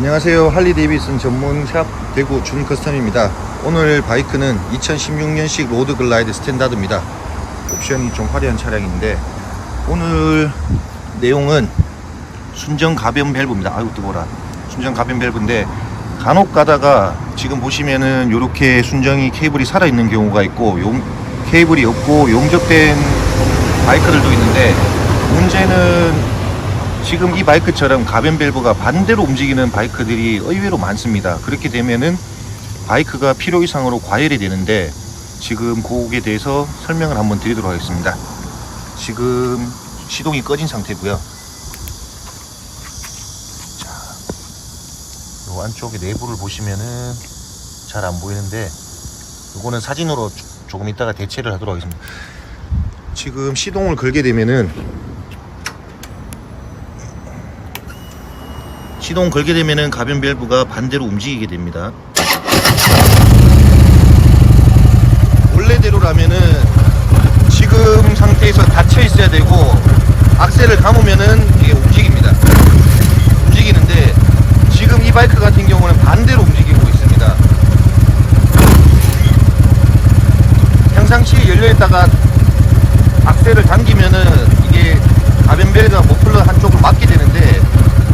안녕하세요. 할리 데이비슨 전문샵 대구 준 커스텀입니다. 오늘 바이크는 2016년식 로드 글라이드 스탠다드입니다. 옵션이 좀 화려한 차량인데 오늘 내용은 순정 가변 밸브입니다. 아유 뜨거라. 순정 가변 밸브인데 간혹 가다가 지금 보시면은 이렇게 순정이 케이블이 살아 있는 경우가 있고 용, 케이블이 없고 용접된 바이크들도 있는데 문제는 지금 이 바이크처럼 가변 밸브가 반대로 움직이는 바이크들이 의외로 많습니다. 그렇게 되면은 바이크가 필요 이상으로 과열이 되는데 지금 그거에 대해서 설명을 한번 드리도록 하겠습니다. 지금 시동이 꺼진 상태고요. 자, 요 안쪽에 내부를 보시면은 잘 안 보이는데 이거는 사진으로 조- 조금 이따가 대체를 하도록 하겠습니다. 지금 시동을 걸게 되면은 시동 걸게 되면은 가변 밸브가 반대로 움직이게 됩니다. 원래대로라면은 지금 상태에서 닫혀 있어야 되고 악셀을 감으면은 이게 움직입니다. 움직이는데 지금 이 바이크 같은 경우는 반대로 움직이고 있습니다. 평상시에 열려 있다가 악셀을 당기면은 이게 가변 밸브가 머플러 한쪽을 막게 되는데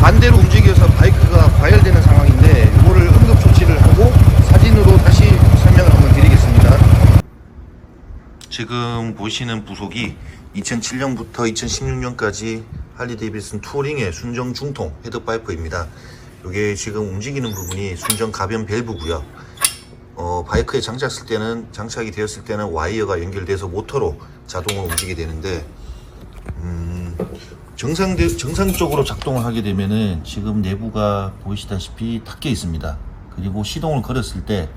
반대로 움직여서 바이크가 과열되는 상황인데 이거를 응급 조치를 하고 사진으로 다시 설명을 한번 드리겠습니다. 지금 보시는 부속이 2007년부터 2016년까지 할리 데이비슨 투어링의 순정 중통 헤드 파이프입니다. 이게 지금 움직이는 부분이 순정 가변 밸브고요. 어, 바이크에 장착했을 때는 장착이 되었을 때는 와이어가 연결돼서 모터로 자동으로 움직이게 되는데 음, 정상 정상적으로 작동을 하게 되면은 지금 내부가 보이시다시피 닫혀 있습니다. 그리고 시동을 걸었을 때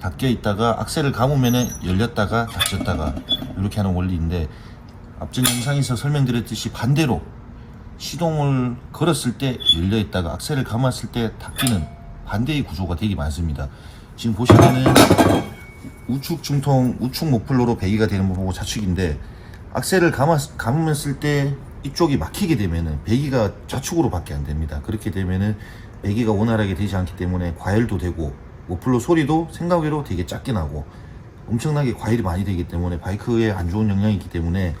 닫혀 있다가 악셀을 감으면은 열렸다가 닫혔다가 이렇게 하는 원리인데 앞전 영상에서 설명드렸듯이 반대로 시동을 걸었을 때 열려 있다가 악셀을 감았을 때 닫히는 반대의 구조가 되게 많습니다. 지금 보시면은 우측 중통, 우측 모플러로 배기가 되는 부분고 좌측인데 악셀을 감았, 감았을 때 이쪽이 막히게 되면은 배기가 좌측으로 밖에 안 됩니다. 그렇게 되면은 배기가 원활하게 되지 않기 때문에 과열도 되고 모플러 소리도 생각외로 되게 작게 나고 엄청나게 과열이 많이 되기 때문에 바이크에 안 좋은 영향이 있기 때문에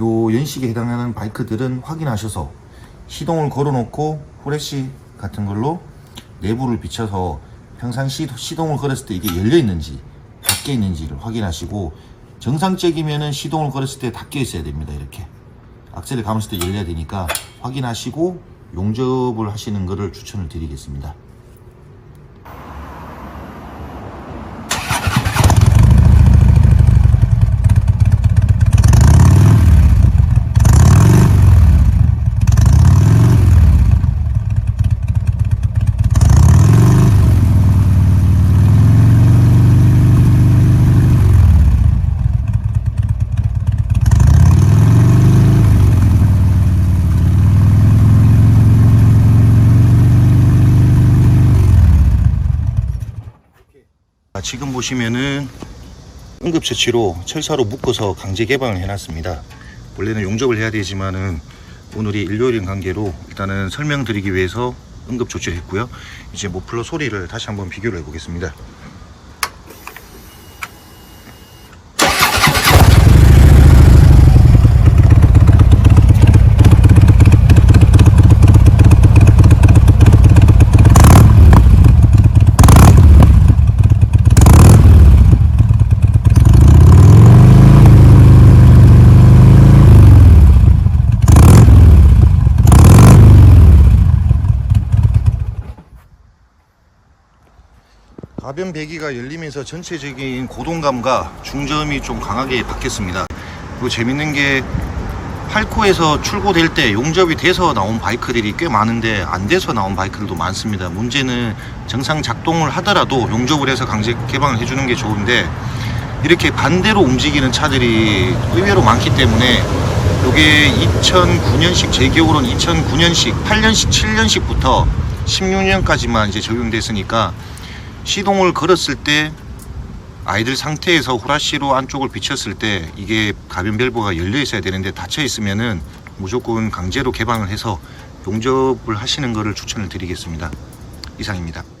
요 연식에 해당하는 바이크들은 확인하셔서 시동을 걸어놓고 후레쉬 같은 걸로 내부를 비춰서 평상 시 시동을 걸었을 때 이게 열려 있는지 닫혀 있는지를 확인하시고 정상적이면은 시동을 걸었을 때 닫혀 있어야 됩니다. 이렇게 악셀을 감았을 때 열려야 되니까 확인하시고 용접을 하시는 것을 추천을 드리겠습니다. 지금 보시면은 응급처치로 철사로 묶어서 강제 개방을 해놨습니다. 원래는 용접을 해야 되지만은 오늘이 일요일인 관계로 일단은 설명드리기 위해서 응급 조치를 했고요. 이제 모플러 소리를 다시 한번 비교를 해보겠습니다. 가변 배기가 열리면서 전체적인 고동감과 중저음이 좀 강하게 바뀌었습니다. 그리고 재밌는 게 8코에서 출고될 때 용접이 돼서 나온 바이크들이 꽤 많은데 안 돼서 나온 바이크들도 많습니다. 문제는 정상 작동을 하더라도 용접을 해서 강제 개방을 해주는 게 좋은데 이렇게 반대로 움직이는 차들이 의외로 많기 때문에 이게 2009년식 제 기억으로는 2009년식, 8년식, 7년식부터 16년까지만 이제 적용됐으니까 시동을 걸었을 때 아이들 상태에서 후라시로 안쪽을 비쳤을 때 이게 가변 밸브가 열려 있어야 되는데 닫혀 있으면은 무조건 강제로 개방을 해서 용접을 하시는 것을 추천을 드리겠습니다. 이상입니다.